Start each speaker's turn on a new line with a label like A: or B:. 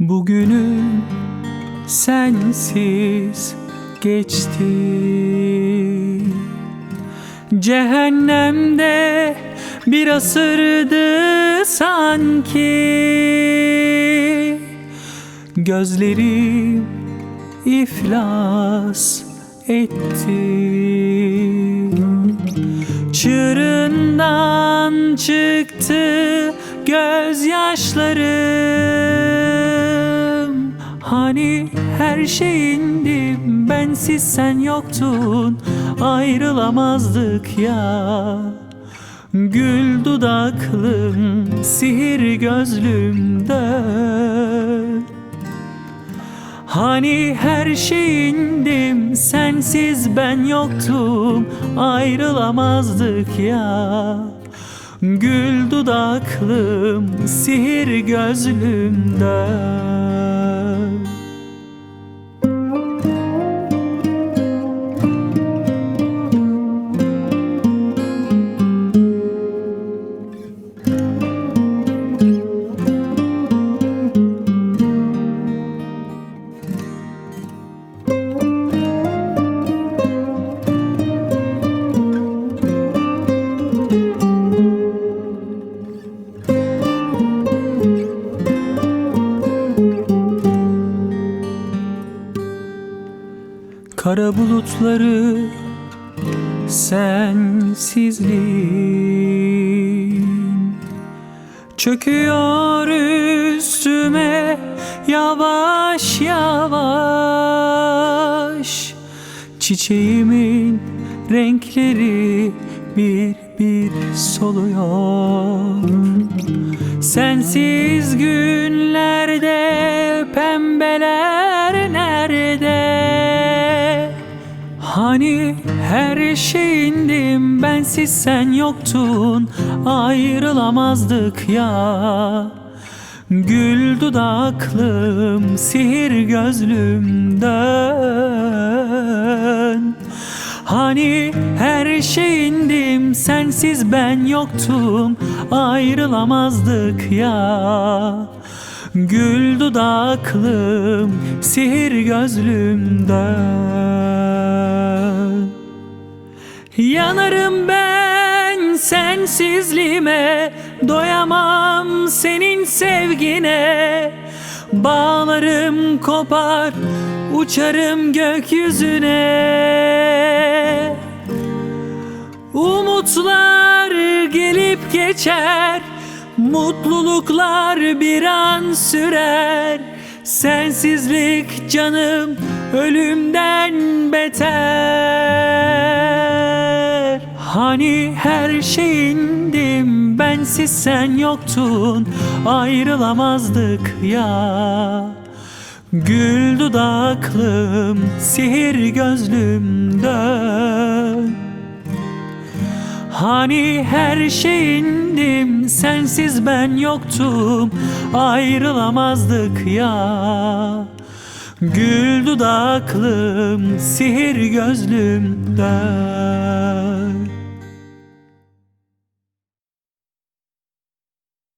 A: Bugünüm sensiz geçti. Cehennemde bir asırdı sanki. Gözlerim iflas etti. Çığırından çıktı gözyaşlarım. Hani her şeyindim bensiz sen yoktun. Ayrılamazdık ya. Gül dudaklım sihir gözlümden Hani her şeyindim sensiz ben yoktum. Ayrılamazdık ya Gül dudaklım sihir gözlümden Kara bulutları sensizliğin Çöküyor üstüme yavaş yavaş. Çiçeğimin renkleri bir bir soluyor. Sensiz günlerde Hani her şeyindim bensiz sen yoktun. Ayrılamazdık ya. Gül dudaklım sihir gözlümden. Hani her şeyindim sensiz ben yoktum ayrılamazdık ya Gül dudaklım sihir gözlümden Yanarım ben sensizliğime Doyamam senin sevgine. Bağlarım kopar Uçarım gökyüzüne. Umutlar gelip geçer Mutluluklar bir an sürer. Sensizlik canım ölümden beter. Hani her şeyindim bensiz sen yoktun. Ayrılamazdık ya. Gül dudaklım sihir gözlümden Hani her şeyindim sensiz ben yoktum. Ayrılamazdık ya. Gül dudaklım sihir gözlümden